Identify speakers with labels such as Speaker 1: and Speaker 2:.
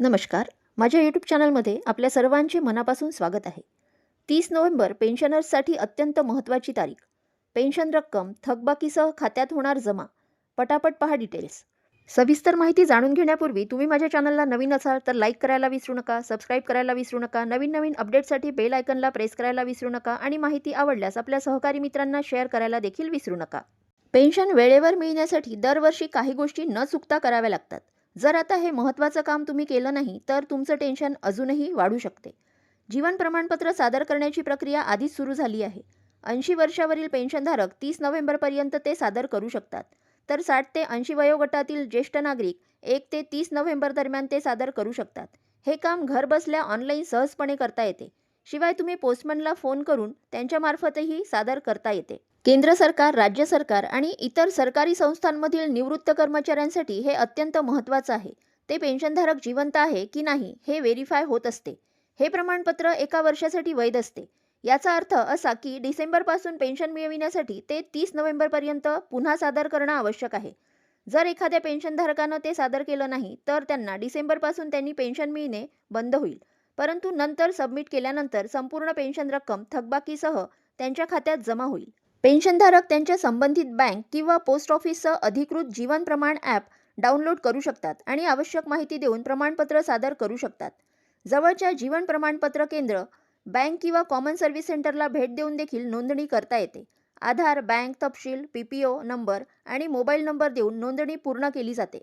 Speaker 1: नमस्कार. माझ्या यूट्यूब चॅनलमध्ये आपल्या सर्वांचे मनापासून स्वागत आहे. तीस नोव्हेंबर पेन्शनर्ससाठी अत्यंत महत्त्वाची तारीख. पेन्शन रक्कम थकबाकीसह खात्यात होणार जमा. पटापट पहा डिटेल्स सविस्तर माहिती जाणून घेण्यापूर्वी तुम्ही माझ्या चॅनलला नवीन असाल तर लाईक करायला विसरू नका सबस्क्राईब करायला विसरू नका नवीन नवीन अपडेटसाठी बेल आयकनला प्रेस करायला विसरू नका आणि माहिती आवडल्यास आपल्या सहकारी मित्रांना शेअर करायला देखील विसरू नका. पेन्शन वेळेवर मिळण्यासाठी दरवर्षी काही गोष्टी न चुकता कराव्या लागतात. जर आता हे महत्त्वाचं काम तुम्ही केलं नाही तर तुमचं टेन्शन अजूनही वाढू शकते. जीवन प्रमाणपत्र सादर करण्याची प्रक्रिया आधीच सुरू झाली आहे. ऐंशी वर्षावरील पेन्शनधारक तीस नोव्हेंबरपर्यंत ते सादर करू शकतात. तर साठ ते ऐंशी वयोगटातील ज्येष्ठ नागरिक एक ते तीस नोव्हेंबर दरम्यान ते सादर करू शकतात. हे काम घरबसल्या ऑनलाईन सहजपणे करता येते. शिवाय तुम्ही पोस्टमनला फोन करून त्यांच्यामार्फतही सादर करता येते. केंद्र सरकार राज्य सरकार आणि इतर सरकारी संस्थांमधील निवृत्त कर्मचाऱ्यांसाठी हे अत्यंत महत्त्वाचं आहे. ते पेन्शनधारक जिवंत आहे की नाही हे व्हेरीफाय होत असते. हे प्रमाणपत्र एका वर्षासाठी वैध असते. याचा अर्थ असा की डिसेंबरपासून पेन्शन मिळविण्यासाठी ते तीस नोव्हेंबरपर्यंत पुन्हा सादर करणं आवश्यक आहे. जर एखाद्या पेन्शनधारकानं ते सादर केलं नाही तर त्यांना डिसेंबरपासून त्यांनी पेन्शन मिळणे बंद होईल. परंतु नंतर सबमिट केल्यानंतर संपूर्ण पेन्शन रक्कम थकबाकीसह त्यांच्या खात्यात जमा होईल. पेन्शनधारक त्यांच्या संबंधित बँक किंवा पोस्ट ऑफिसचं अधिकृत जीवन प्रमाण ॲप डाउनलोड करू शकतात आणि आवश्यक माहिती देऊन प्रमाणपत्र सादर करू शकतात. जवळच्या जीवन प्रमाणपत्र केंद्र बँक किंवा कॉमन सर्व्हिस सेंटरला भेट देऊन देखील नोंदणी करता येते. आधार बँक तपशील पी पी ओ नंबर आणि मोबाईल नंबर देऊन नोंदणी पूर्ण केली जाते.